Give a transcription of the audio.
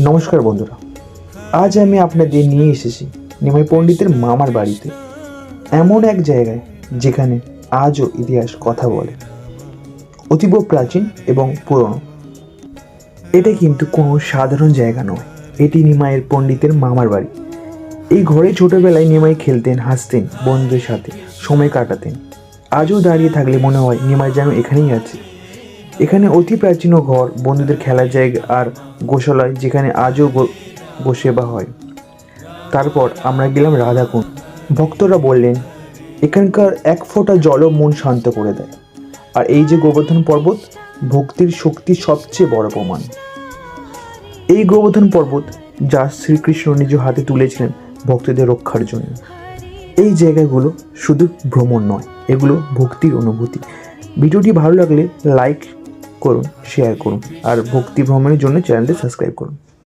নমস্কার বন্ধুরা। আজ আমি আপনাদের নিয়ে এসেছি নিমাই পণ্ডিতের মামার বাড়িতে। এমন এক জায়গায় যেখানে আজও ইতিহাস কথা বলে। অতীব প্রাচীন এবং পুরনো। এটা কিন্তু কোনো সাধারণ জায়গা নয়। এটি নিমাইয়ের পণ্ডিতের মামার বাড়ি। এই ঘরে ছোটবেলায় নিমাই খেলতেন, হাসতেন, বন্ধুদের সাথে সময় কাটাতেন। আজও দাঁড়িয়ে থাকলে মনে হয় নিমাই যেন এখানেই আছে। এখানে অতি প্রাচীন ঘর, বন্ধুদের খেলার জায়গা আর গোশালয় যেখানে আজও গোসেবা হয়। তারপর আমরা গেলাম রাধাকুণ্ড। ভক্তরা বললেন, এখানকার এক ফোঁটা জলও মন শান্ত করে দেয়। আর এই যে গোবর্ধন পর্বত, ভক্তির শক্তির সবচেয়ে বড় প্রমাণ। এই গোবর্ধন পর্বত যা শ্রীকৃষ্ণ নিজ হাতে তুলেছিলেন ভক্তদের রক্ষার জন্য। এই জায়গাগুলো শুধু ভ্রমণ নয়, এগুলো ভক্তির অনুভূতি। ভিডিওটি ভালো লাগলে লাইক করুন শেয়ার করুন আর ভক্তি ভ্রমণের জন্য চ্যানেলটি সাবস্ক্রাইব করুন।